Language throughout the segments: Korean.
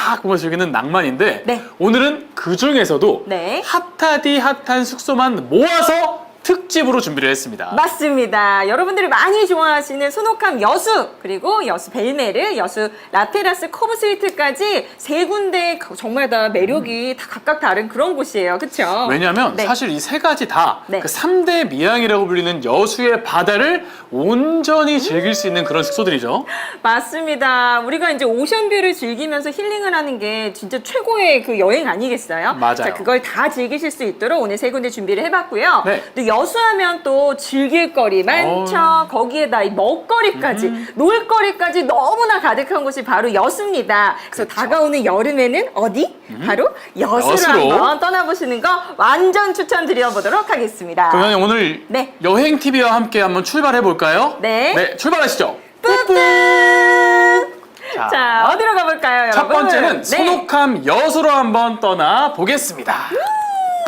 쫙 보면서 즐기는 낭만인데 네. 오늘은 그 중에서도 네. 핫하디 핫한 숙소만 모아서 특집으로 준비를 했습니다. 맞습니다. 여러분들이 많이 좋아하시는 소노캄 여수 그리고 여수 벨메르, 여수 라테라스 커브 스위트까지 세 군데 정말 다 매력이 다 각각 다른 그런 곳이에요. 그렇죠? 왜냐하면 네. 사실 이 세 가지 다그 네. 3대 미양이라고 불리는 여수의 바다를 온전히 즐길 수 있는 그런 숙소들이죠. 맞습니다. 우리가 이제 오션뷰를 즐기면서 힐링을 하는 게 진짜 최고의 그 여행 아니겠어요? 맞아요. 자, 그걸 다 즐기실 수 있도록 오늘 세 군데 준비를 해봤고요. 네. 또 여 수하면 또 즐길 거리 많죠. 음. 거기에다 이 먹거리까지, 놀거리까지 너무나 가득한 곳이 바로 여수입니다. 그래서 다가오는 여름에는 어디? 바로 여수로, 음. 여수로. 한번 떠나보시는 거 완전 추천드려보도록 하겠습니다. 그러면 오늘 네. 여행 TV와 함께 한번 출발해 볼까요? 네. 출발하시죠. 뿌뿌! 자, 자, 어디로 가볼까요, 첫 여러분? 번째는 네. 소노캄 여수로 한번 떠나 보겠습니다.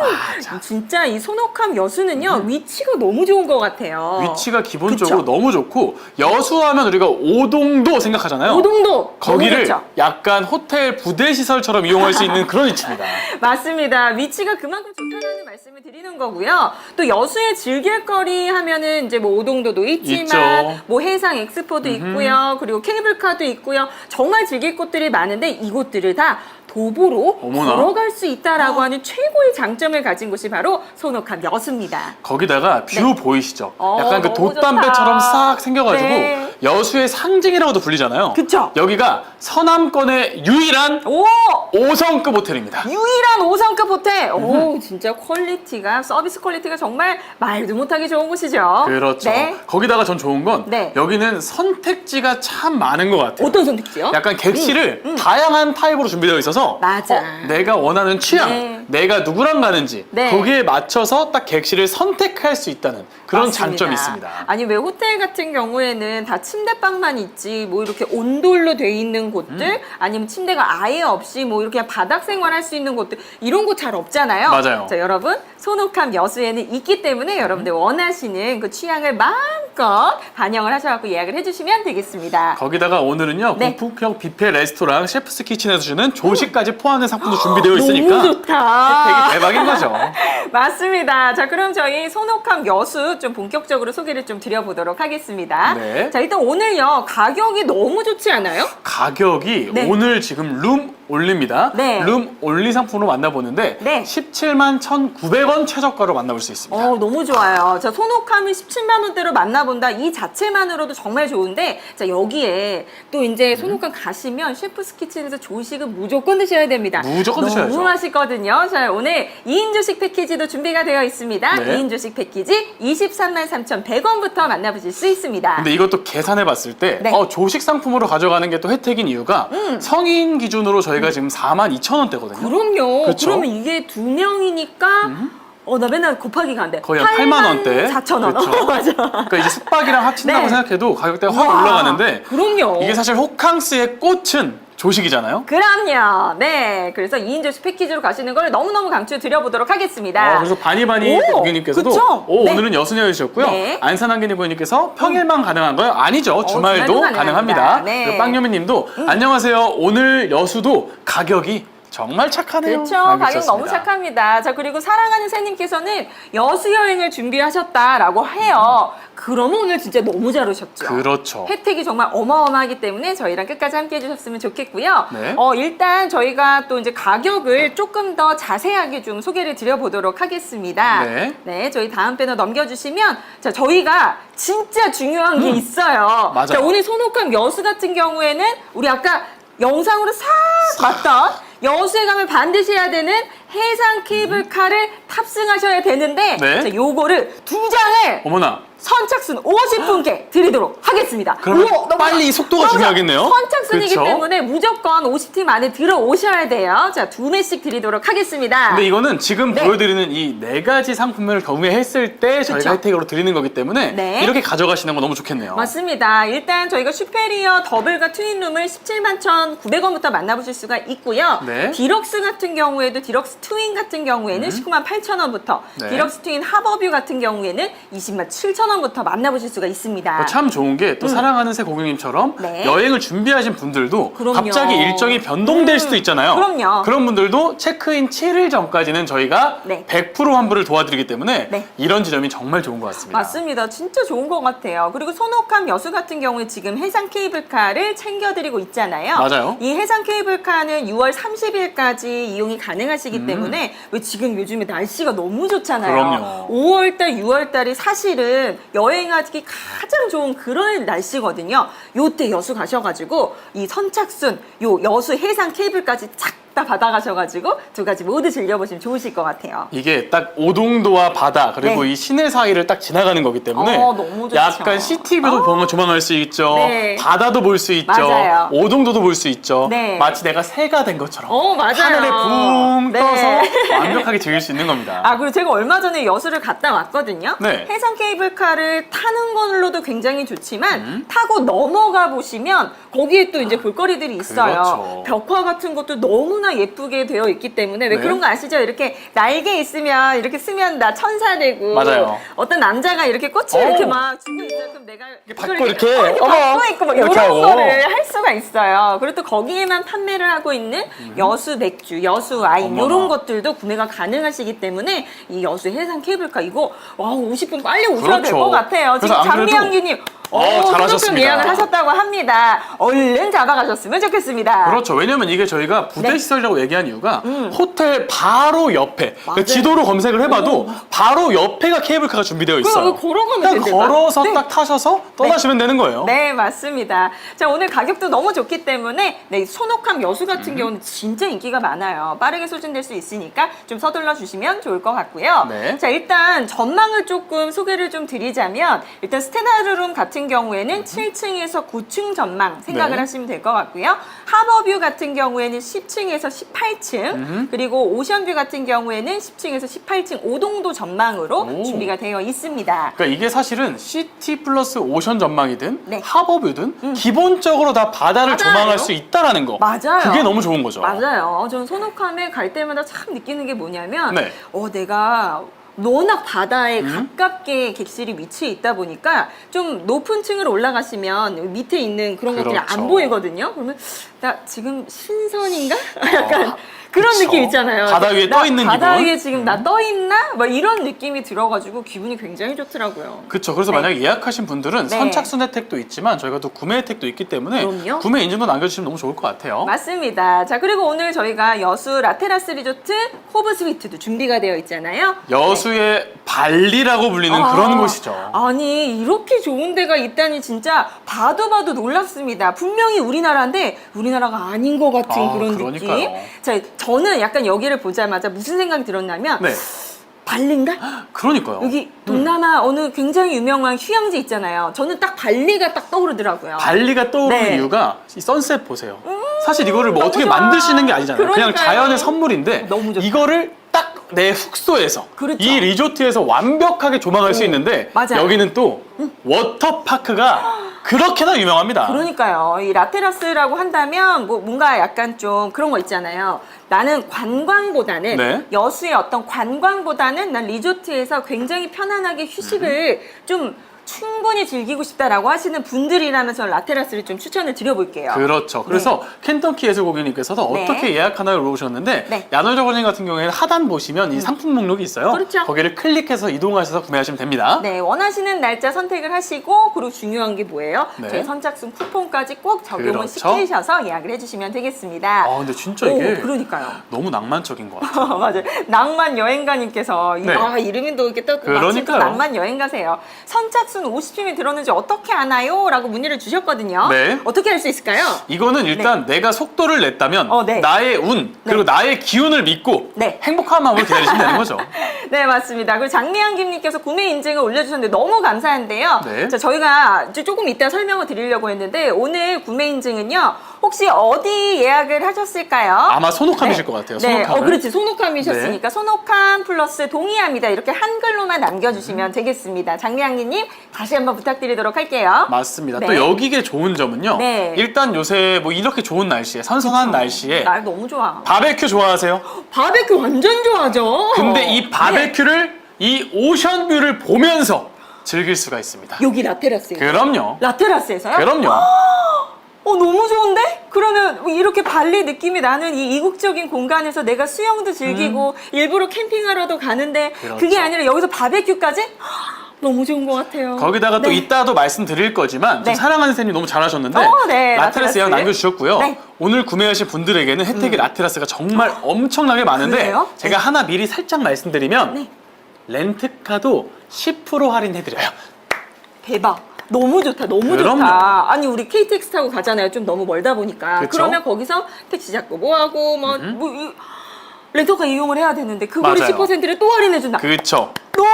아, 자, 진짜 이 소노캄 여수는요 위치가 너무 좋은 것 같아요. 음. 위치가 기본적으로 그쵸? 너무 좋고 여수하면 우리가 오동도 생각하잖아요. 오동도 거기를 너무 좋죠? 약간 호텔 부대 시설처럼 이용할 수 있는 그런 위치입니다. 맞습니다. 위치가 그만큼 좋다는 말씀을 드리는 거고요. 또 여수의 즐길거리 하면은 이제 뭐 오동도도 있지만 있죠. 뭐 해상 엑스포도 있고요. 그리고 케이블카도 있고요. 정말 즐길 곳들이 많은데 이곳들을 다 도보로 어머나. 걸어갈 수 있다라고 하는 최고의 장점을 가진 곳이 바로 소노캄 여수입니다. 거기다가 뷰 보이시죠? 네. 어, 약간 그 너무 돛담배처럼. 싹 생겨가지고 네. 여수의 상징이라고도 불리잖아요. 그쵸? 여기가 서남권의 유일한 오! 5성급 호텔입니다. 유일한 5성급 호텔. 오, 진짜 퀄리티가 서비스 퀄리티가 정말 말도 못하게 좋은 곳이죠. 그렇죠. 네. 거기다가 전 좋은 건 네. 여기는 선택지가 참 많은 것 같아요. 어떤 선택지요? 약간 객실을 다양한 타입으로 준비되어 있어서 맞아. 어, 내가 원하는 취향, 네. 내가 누구랑 가는지 네. 거기에 맞춰서 딱 객실을 선택할 수 있다는 그런 맞습니다. 장점이 있습니다. 아니 왜 호텔 같은 경우에는 다 침대방만 있지 뭐 이렇게 온돌로 돼 있는 곳들 음. 아니면 침대가 아예 없이 뭐 이렇게 바닥 생활할 수 있는 곳들 이런 곳 잘 없잖아요. 맞아요. 자 여러분 소노캄 여수에는 있기 때문에 여러분들 원하시는 그 취향을 마음껏 반영을 하셔갖고 예약을 해주시면 되겠습니다. 거기다가 오늘은요 네. 고품격 뷔페 레스토랑 셰프스 키친에서 주는 조식까지 포함된 상품도 준비되어 있으니까 너무 좋다. 되게 대박인 거죠. 맞습니다. 자, 그럼 저희 소노캄 여수 좀 본격적으로 소개를 좀 드려보도록 하겠습니다. 네. 자, 일단 오늘요, 가격이 너무 좋지 않아요? 가격이 네. 오늘 지금 룸 올립니다. 네. 룸 올리 상품으로 만나보는데 네. 17만 1,900원 최저가로 만나볼 수 있습니다. 어, 너무 좋아요. 자, 소노캄을 17만 원대로 만나본다. 이 자체만으로도 정말 좋은데, 자, 여기에 또 이제 소노캄 가시면 셰프스 키친에서 조식은 무조건 드셔야 됩니다. 무조건 드셔야죠. 너무 맛있거든요. 자, 오늘 2인 조식 패키지도 준비가 되어 있습니다. 네. 2인 조식 패키지 23만 3,100원부터 만나보실 수 있습니다. 근데 이것도 계산해 봤을 때 네. 어, 조식 상품으로 가져가는 게 또 혜택인 이유가 성인 기준으로 저희가 지금 4만 2천 원대거든요. 음. 그럼요. 그쵸? 그러면 이게 두 명이니까 어 나 맨날 곱하기가 안 돼. 거의 한 8만 원대. 4천 원. 그쵸? 어, 맞아. 그러니까 이제 숙박이랑 합친다고 네. 생각해도 가격대가 확 와, 올라가는데 그럼요. 이게 사실 호캉스의 꽃은 조식이잖아요. 그럼요. 네. 그래서 2인 조식 패키지로 가시는 걸 너무너무 강추드려보도록 하겠습니다. 어, 그래서 바니바니 오, 고객님께서도 그쵸? 오, 네. 오늘은 여수녀 주셨고요. 네. 안산한기님 고객님께서 평일만 가능한 거요? 아니죠. 주말도 주말도 가능합니다. 가능합니다. 네. 그리고 빵요미님도 안녕하세요. 오늘 여수도 가격이 정말 착하네요. 그렇죠. 가격 너무 주셨습니다. 착합니다. 자, 그리고 사랑하는 새님께서는 여수 여행을 준비하셨다라고 해요. 그러면 오늘 진짜 너무 잘 오셨죠. 그렇죠. 혜택이 정말 어마어마하기 때문에 저희랑 끝까지 함께 해주셨으면 좋겠고요. 네. 어, 일단 저희가 또 이제 가격을 조금 더 자세하게 좀 소개를 드려보도록 하겠습니다. 네. 저희 다음 배너 넘겨주시면, 자, 저희가 진짜 중요한 게 있어요. 음. 맞아요. 자, 오늘 소노캄 여수 같은 경우에는 우리 아까 영상으로 싹 봤던 여수에 가면 반드시 해야 되는 해상 케이블카를 탑승하셔야 되는데, 네. 자, 요거를 두 장을 어머나. 선착순 50분께 드리도록 하겠습니다. 그러면 빨리 속도가 중요하겠네요? 선착순이기 그쵸? 때문에 무조건 50팀 안에 들어오셔야 돼요. 자, 두 매씩 드리도록 하겠습니다. 근데 이거는 지금 네. 보여드리는 이 네 가지 상품을 경매했을 때 저희가 혜택으로 드리는 거기 때문에 네. 이렇게 가져가시는 거 너무 좋겠네요. 맞습니다. 일단 저희가 슈페리어 더블과 트윈룸을 17만 1,900원부터 만나보실 수가 있고요. 네. 디럭스 같은 경우에도 디럭스 트윈 같은 경우에는 음. 19만 8천원부터 네. 디럭스 트윈 하버뷰 같은 경우에는 20만 7천원 10만원부터 만나보실 수가 있습니다. 어, 참 좋은 게또 음. 사랑하는 새 고객님처럼 네. 여행을 준비하신 분들도 그럼요. 갑자기 일정이 변동될 수도 있잖아요. 그럼요. 그런 분들도 체크인 7일 전까지는 저희가 네. 100% 환불을 도와드리기 때문에 네. 이런 지점이 정말 좋은 것 같습니다. 맞습니다. 진짜 좋은 것 같아요. 그리고 손옥함 여수 같은 경우에 지금 해상 케이블카를 챙겨드리고 있잖아요. 맞아요. 이 해상 케이블카는 6월 30일까지 이용이 가능하시기 음. 때문에 왜 지금 요즘에 날씨가 너무 좋잖아요. 그럼요. 5월달, 6월달이 사실은 여행하기 가장 좋은 그런 날씨거든요. 요때 여수 가셔가지고 이 선착순, 요 여수 해상 케이블까지 착 다 받아가셔가지고 두 가지 모두 즐겨보시면 좋으실 것 같아요. 이게 딱 오동도와 바다 그리고 네. 이 시내 사이를 딱 지나가는 거기 때문에 어, 너무 좋죠. 약간 시티뷰도 보면 조망할 수 있죠. 네. 바다도 볼 수 있죠. 맞아요. 오동도도 볼 수 있죠. 네. 마치 내가 새가 된 것처럼 어, 맞아요. 하늘에 붕 네. 떠서 완벽하게 즐길 수 있는 겁니다. 아 그리고 제가 얼마 전에 여수를 갔다 왔거든요. 네. 해상 케이블카를 타는 걸로도 굉장히 좋지만 음. 타고 넘어가 보시면 거기에 또 이제 볼거리들이 있어요. 그렇죠. 벽화 같은 것도 너무나 예쁘게 되어 있기 때문에 왜 네. 그런 거 아시죠? 이렇게 날개 있으면 이렇게 쓰면 나 천사 되고 맞아요. 어떤 남자가 이렇게 꽃을 오. 이렇게 막 주고 있어요. 그럼 내가 이걸 받고 이렇게, 어, 이렇게 어머, 받고 있고 막 이렇게 이런 하고. 거를 할 수가 있어요. 그리고 또 거기에만 판매를 하고 있는 여수 맥주, 여수 와인 음. 어머나. 이런 것들도 구매가 가능하시기 때문에 이 여수 해상 케이블카 이거 와 50분 빨리 오셔야 될 그렇죠. 것 같아요. 그래서 지금 장미향기님 어, 어, 잘하셨습니다. 예약을 하셨다고 합니다. 얼른 잡아가셨으면 좋겠습니다. 그렇죠. 왜냐면 이게 저희가 부대 네. 시설이라고 얘기한 이유가 음. 호텔 바로 옆에 맞아요. 지도로 검색을 해봐도 바로 옆에가 케이블카가 준비되어 있어요. 그럼 걸어가면 그냥 된대요. 걸어서 네. 딱 타셔서 떠나시면 되는 거예요. 네, 맞습니다. 자, 오늘 가격도 너무 좋기 때문에 네, 손옥함 여수 음. 같은 경우는 진짜 인기가 많아요. 빠르게 소진될 수 있으니까 좀 서둘러 주시면 좋을 것 같고요. 네. 자, 일단 전망을 조금 소개를 좀 드리자면 일단 스테나르룸 같은 경우에는 7층에서 9층 전망 생각을 음. 네. 하시면 될 것 같고요. 하버뷰 같은 경우에는 10층에서 18층 음. 그리고 오션뷰 같은 경우에는 10층에서 18층 오동도 전망으로 오. 준비가 되어 있습니다. 그러니까 이게 사실은 시티 플러스 오션 전망이든 네. 음. 하버뷰든 기본적으로 다 바다를 바다예요? 조망할 수 있다라는 거. 맞아요. 그게 너무 좋은 거죠. 맞아요. 저는 손옥함에 갈 때마다 참 느끼는 게 뭐냐면, 네. 어, 내가 워낙 바다에 음? 가깝게 객실이 위치해 있다 보니까 좀 높은 층으로 올라가시면 밑에 있는 그런 것들이 그렇죠. 안 보이거든요. 그러면 나 지금 신선인가? 약간 어, 그런 그쵸. 느낌 있잖아요. 바다 위에 나 떠 있는 바다 기분? 음. 위에 지금 나 떠 있나? 막 이런 느낌이 들어가지고 기분이 굉장히 좋더라고요. 그렇죠. 그래서 네. 만약에 예약하신 분들은 네. 선착순 혜택도 있지만 저희가 또 구매 혜택도 있기 때문에 그럼요. 구매 인증도 남겨주시면 너무 좋을 것 같아요. 맞습니다. 자, 그리고 오늘 저희가 여수 라테라스 리조트 호브 스위트도 준비가 되어 있잖아요. 여수의 발리라고 불리는 아, 그런 곳이죠. 아니 이렇게 좋은 데가 있다니 진짜 봐도 봐도 놀랍습니다. 분명히 우리나라인데 우리나라가 아닌 것 같은 아, 그런 그러니까요. 느낌. 자 저는 약간 여기를 보자마자 무슨 생각이 들었냐면 네, 발리인가? 그러니까요. 여기 동남아 어느 굉장히 유명한 휴양지 있잖아요. 저는 딱 발리가 딱 떠오르더라고요. 발리가 떠오르는 네. 음, 이유가 이 선셋 보세요. 사실 이거를 뭐 너무 어떻게 좋아. 만드시는 게 아니잖아요. 그냥 그러니까요. 자연의 선물인데 너무 좋다. 이거를 딱 내 숙소에서 그렇죠. 이 리조트에서 완벽하게 조망할 수 오, 있는데 맞아요. 여기는 또 워터파크가 그렇게나 유명합니다. 그러니까요. 이 라테라스라고 한다면 뭐 뭔가 약간 좀 그런 거 있잖아요. 나는 관광보다는 네. 여수의 어떤 관광보다는 난 리조트에서 굉장히 편안하게 휴식을 음. 좀 충분히 즐기고 싶다라고 하시는 분들이라면 저는 라테라스를 좀 추천을 드려볼게요. 그렇죠. 그래서 켄터키 예술 고객님께서도 네. 어떻게 예약하나요? 물어보셨는데 네. 야놀자 고객님 같은 경우에는 하단 보시면 이 상품 목록이 있어요. 그렇죠. 거기를 클릭해서 이동하셔서 구매하시면 됩니다. 네, 원하시는 날짜 선택을 하시고 그리고 중요한 게 뭐예요? 네. 저희 선착순 쿠폰까지 꼭 적용을 그렇죠. 시키셔서 예약을 해주시면 되겠습니다. 아 근데 진짜 오, 이게 그러니까요. 너무 낭만적인 것 같아요. 맞아요. 낭만 여행가님께서 이- 네. 아, 이름이 또 이렇게 또 그러니까요. 낭만 여행가세요. 선착 순 50팀이 들었는지 어떻게 아나요? 라고 문의를 주셨거든요. 네. 어떻게 할 수 있을까요? 이거는 일단 내가 속도를 냈다면 어, 네. 나의 운 그리고 나의 기운을 믿고 네. 행복한 마음으로 기다리시면 되는 거죠. 네, 맞습니다. 그리고 장미향 김님께서 구매 인증을 올려주셨는데 너무 감사한데요. 네. 자, 저희가 이제 조금 이따 설명을 드리려고 했는데 오늘 구매 인증은요. 혹시 어디 예약을 하셨을까요? 아마 손옥함이실 것 같아요. 네, 손옥함을. 어, 그렇지. 손옥함이셨으니까 손옥함 플러스 동의합니다. 이렇게 한글로만 남겨주시면 되겠습니다. 장미향기님 다시 한번 부탁드리도록 할게요. 맞습니다. 네. 또 여기게 좋은 점은요. 네. 일단 요새 뭐 이렇게 좋은 날씨에 선선한 날씨에 날 너무 좋아. 바베큐 좋아하세요? 바베큐 완전 좋아하죠. 근데 이 바베큐를 이 오션뷰를 보면서 즐길 수가 있습니다. 여기 라테라스에. 그럼요. 라테라스에서요? 그럼요. 어 너무 좋은데? 그러면 이렇게 발리 느낌이 나는 이 이국적인 공간에서 내가 수영도 즐기고 일부러 캠핑하러도 가는데 음. 그렇죠. 그게 아니라 여기서 바베큐까지? 너무 좋은 것 같아요. 거기다가 또 네. 이따도 말씀드릴 거지만 네. 지금 사랑하는 쌤이 너무 잘하셨는데 어, 네, 라테라스 라테라스. 예약 남겨주셨고요. 네. 음. 오늘 구매하신 분들에게는 혜택이 라테라스가 정말 엄청나게 많은데 그래요? 제가 네. 하나 미리 살짝 말씀드리면 네. 렌트카도 10% 할인해드려요. 대박. 너무 좋다. 너무 그럼요. 좋다. 아니 우리 KTX 타고 가잖아요. 좀 너무 멀다 보니까. 그쵸? 그러면 거기서 택시 잡고 뭐 하고 뭐, 뭐 이- 렌터카 이용을 해야 되는데 그거를 맞아요. 10%를 또 할인해 준다. 그쵸. 너무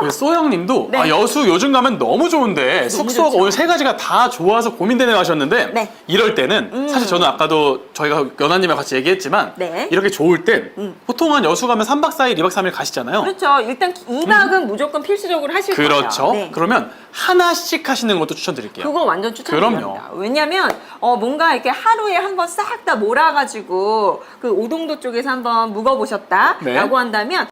그 소영님도 네. 아, 여수 요즘 가면 너무 좋은데 숙소가 좋죠. 오늘 세 가지가 다 좋아서 고민되네 하셨는데 네. 이럴 때는 사실 저는 아까도 저희가 연하님이랑 같이 얘기했지만 네. 이렇게 좋을 땐 음. 보통 한 여수 가면 3박 4일, 2박 3일 가시잖아요. 그렇죠. 일단 2박은 무조건 필수적으로 하실 거예요. 음. 그렇죠. 네. 그러면 하나씩 하시는 것도 추천드릴게요. 그거 완전 추천드립니다. 그럼요. 왜냐면 어 뭔가 이렇게 하루에 한번 싹 다 몰아가지고 그 오동도 쪽에서 한번 묵어보셨다라고 네. 한다면